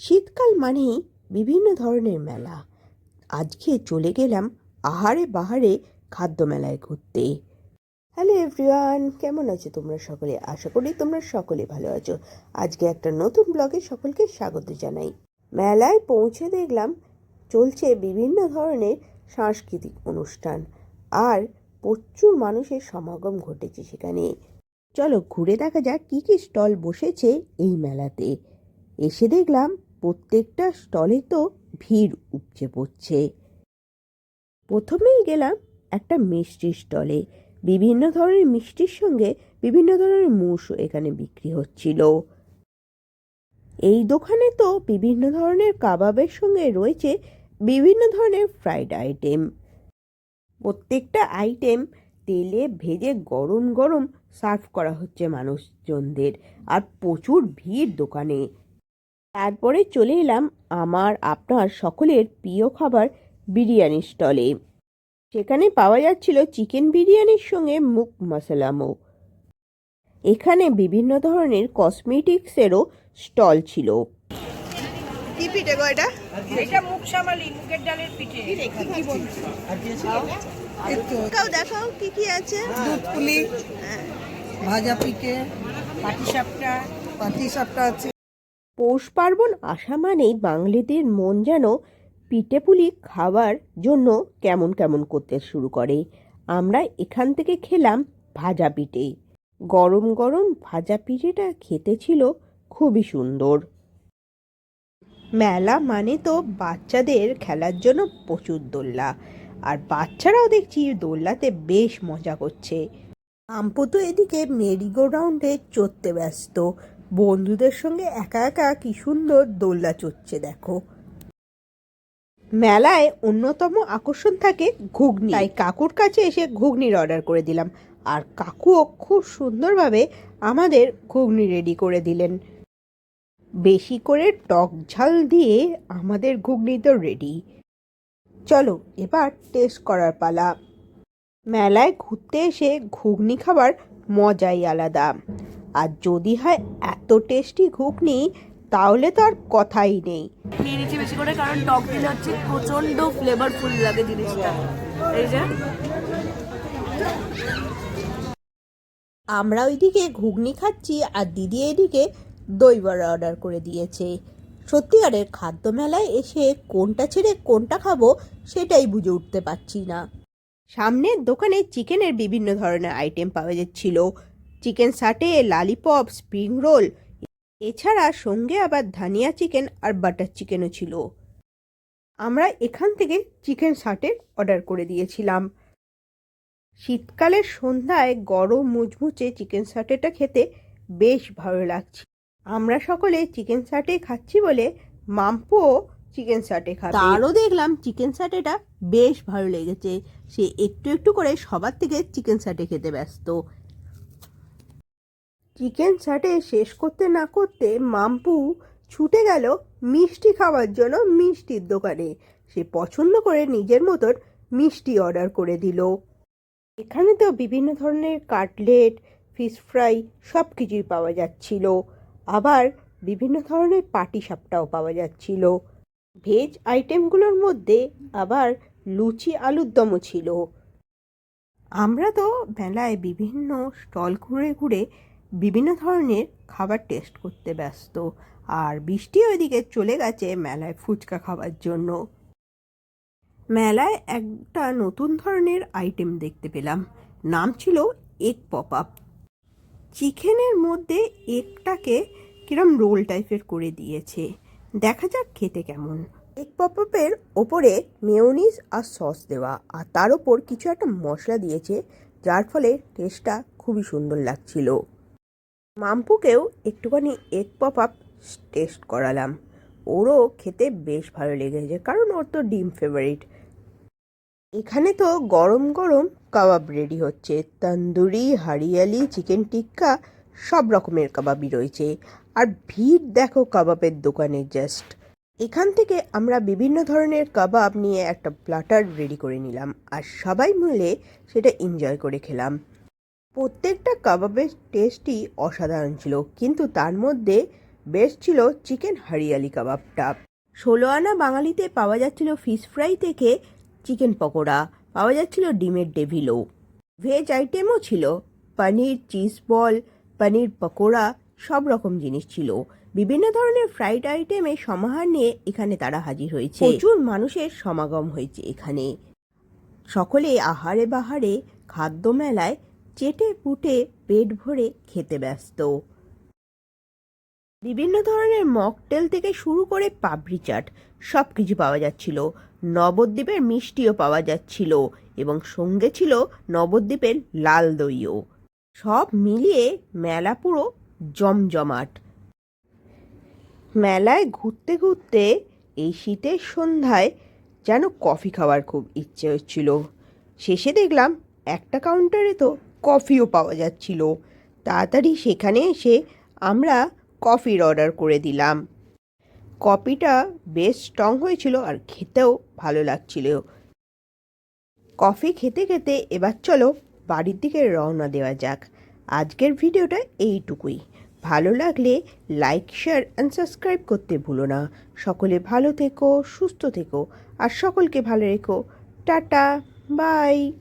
শীতকাল মানেই বিভিন্ন ধরনের মেলা। আজকে চলে গেলাম আহারে বাহারে খাদ্য মেলায় ঘুরতে। হ্যালো এভরিওয়ান, কেমন আছো তোমরা সকলে? আশা করি তোমরা সকলে ভালো আছো। আজকে একটা নতুন ব্লগে সকলকে স্বাগত জানাই। মেলায় পৌঁছে দেখলাম চলছে বিভিন্ন ধরনের সাংস্কৃতিক অনুষ্ঠান আর প্রচুর মানুষের সমাগম ঘটেছে সেখানে। চলো ঘুরে দেখা যাক কী কী স্টল বসেছে এই মেলাতে। এসে দেখলাম প্রত্যেকটা স্টলে তো ভিড় উপচে পড়ছে। প্রথমেই গেলাম একটা মিষ্টির স্টলে। বিভিন্ন ধরনের মিষ্টির সঙ্গে বিভিন্ন ধরনের মুসও এখানে বিক্রি হচ্ছিল। এই দোকানে তো বিভিন্ন ধরনের কাবাবের সঙ্গে রয়েছে বিভিন্ন ধরনের ফ্রাইড আইটেম প্রত্যেকটা আইটেম তেলে ভেজে গরম গরম সার্ভ করা হচ্ছে মানুষজনদের। আর প্রচুর ভিড় দোকানে। তারপরে চলে এলাম আমার আপনার সকলের প্রিয় খাবার বিরিয়ানি স্টলে। সেখানে পাওয়া যাচ্ছিল চিকেন বিরিয়ানির সঙ্গে মুগ মশলামো এখানে বিভিন্ন ধরনের কসমেটিক্সেরও স্টল ছিল। কি পিঠে গো এটা? এটা মুখ সামালি মুগের ডালের পিঠে। দেখাও দেখাও কি কি আছে? দুধ পুলি ভাজা পিঠে পাটিসাপটা পাটি সাপটা আছে। পৌষ পার্বণ আসা মানেই বাঙালিদের মন যেন পিঠেপুলি খাওয়ার জন্য কেমন কেমন করতে শুরু করে। আমরা এখান থেকে খেলাম ভাজা পিঠে। গরম গরম ভাজা পিঠেটা খেতে ছিল খুবই সুন্দর। মেলা মানে তো বাচ্চাদের খেলার জন্য প্রচুর দোল্লা। আর বাচ্চারাও দেখছি দোল্লাতে বেশ মজা করছে। আম্পু তো এদিকে মেরিগো রাউন্ডে চড়তে ব্যস্ত। বন্ধুদের সঙ্গে একা একা কি সুন্দর দোল্লা চড়ছে, দেখো। মেলায় অন্যতম আকর্ষণ থাকে ঘুগনি। তাই কাকুর কাছে এসে ঘুগনির অর্ডার করে দিলাম। আর কাকুও খুব সুন্দরভাবে আমাদের ঘুগনি রেডি করে দিলেন। বেশি করে টক ঝাল দিয়ে আমাদের ঘুগনি তো রেডি চলো, এবার টেস্ট করার পালা। মেলায় ঘুরতে এসে ঘুগনি খাবার মজাই আলাদা। আর যদি হয় এত টেস্টি ঘুগনি তাহলে তো আর কথাই নেই। নিয়ে নিচ্ছি বেশি করে কারণ টক দিলে হচ্ছে প্রচণ্ড ফ্লেভারফুল লাগে জিনিসটা। এই যে। আমরা ওইদিকে ঘুগনি খাচ্ছি আর দিদি এদিকে দই বড়া অর্ডার করে দিয়েছে। সত্যিকারের খাদ্য মেলায় এসে কোনটা ছেড়ে কোনটা খাব সেটাই বুঝে উঠতে পারছি না। সামনের দোকানে চিকেনের বিভিন্ন ধরনের আইটেম পাওয়া যাচ্ছিল। Chicken satay lollipop spring roll এছাড়া সঙ্গে আবার ধানিয়া চিকেন আর বাটার চিকেনও ছিল। আমরা এখান থেকে চিকেন সাটের অর্ডার করে দিয়েছিলাম। শীতকালের সন্ধ্যায় গরম মুচমুচে চিকেন সাটেটা খেতে বেশ ভালো লাগছে। আমরা সকলে চিকেন সাটে খাচ্ছি বলে মাম্পুও চিকেন সাটে খাবে। তারও দেখলাম চিকেন সাটেটা বেশ ভালো লেগেছে। সে একটু একটু করে সবার থেকে চিকেন সাটে খেতে ব্যস্ত। চিকেন সাটে শেষ করতে না করতে মাম্পু ছুটে গেল মিষ্টি খাওয়ার জন্য মিষ্টির দোকানে। সে পছন্দ করে নিজের মতন মিষ্টি অর্ডার করে দিল। এখানে তো বিভিন্ন ধরনের কাটলেট, ফিশ ফ্রাই সব কিছুই পাওয়া যাচ্ছিল। আবার বিভিন্ন ধরনের পাটি সাপটাও পাওয়া যাচ্ছিল। ভেজ আইটেমগুলোর মধ্যে আবার লুচি আলুর দমও ছিল। আমরা তো মেলায় বিভিন্ন স্টল ঘুরে ঘুরে বিভিন্ন ধরনের খাবার টেস্ট করতে ব্যস্ত। আর বৃষ্টি ওইদিকে চলে গেছে মেলায় ফুচকা খাওয়ার জন্য। মেলায় একটা নতুন ধরনের আইটেম দেখতে পেলাম। নাম ছিল এগ পপ আপ চিকেনের মধ্যে এগটাকে কিরম রোল টাইপের করে দিয়েছে। দেখা যাক খেতে কেমন। এগ পপ আপের ওপরে মেয়োনিজ আর সস দেওয়া। আর তার ওপর কিছু একটা মশলা দিয়েছে, যার ফলে টেস্টটা খুবই সুন্দর লাগছিল। মাম্পুকেও একটুখানি এগ পপ আপ টেস্ট করালাম। ওরও খেতে বেশ ভালো লেগেছে, কারণ ওর তো ডিম ফেভারিট এখানে তো গরম গরম কাবাব রেডি হচ্ছে। তন্দুরি, হারিয়ালি চিকেন টিক্কা সব রকমের কাবাবই রয়েছে। আর ভিড় দেখো কাবাবের দোকানে জাস্ট এখান থেকে আমরা বিভিন্ন ধরনের কাবাব নিয়ে একটা প্লাটার রেডি করে নিলাম। আর সবাই মিলে সেটা এনজয় করে খেলাম। প্রত্যেকটা কাবাবের টেস্টই অসাধারণ ছিল, কিন্তু তার মধ্যে বেস্ট ছিল চিকেন হরিয়ালি কাবাবটা। ষোলো আনা বাঙালিতে পাওয়া যাচ্ছিল ফিশ ফ্রাই থেকে চিকেন পকোড়া, পাওয়া যাচ্ছিল ডিমের ডেভিলো ভেজ আইটেমও ছিল, পনির, চিজ বল, পনির পকোড়া, সব রকম জিনিস ছিল। বিভিন্ন ধরনের ফ্রাইড আইটেমের সমাহার নিয়ে এখানে তারা হাজির হয়েছে। প্রচুর মানুষের সমাগম হয়েছে এখানে। সকলে আহারে বাহারে খাদ্য মেলায় চেটে পুটে পেট ভরে খেতে ব্যস্ত। বিভিন্ন ধরনের মকটেল থেকে শুরু করে পাপড়ি চাট সব কিছু পাওয়া যাচ্ছিল। নবদ্বীপের মিষ্টিও পাওয়া যাচ্ছিল এবং সঙ্গে ছিল নবদ্বীপের লাল দইও। সব মিলিয়ে মেলা পুরো জমজমাট। মেলায় ঘুরতে ঘুরতে এই শীতের সন্ধ্যায় যেন কফি খাওয়ার খুব ইচ্ছে হচ্ছিল। শেষে দেখলাম একটা কাউন্টারে তো কফিও পাওয়া যাচ্ছিল। তাড়াতাড়ি সেখানে এসে আমরা কফির অর্ডার করে দিলাম। কফিটা বেশ স্ট্রং হয়েছিল আর খেতেও ভালো লাগছিল। কফি খেতে খেতে এবার চলো বাড়ির দিকে রওনা দেওয়া যাক। আজকের ভিডিওটা এইটুকুই। ভালো লাগলে লাইক, শেয়ার অ্যান্ড সাবস্ক্রাইব করতে ভুলো না। সকলে ভালো থেকো, সুস্থ থেকো। আর সকলকে ভালো রেখো। Tata, bye.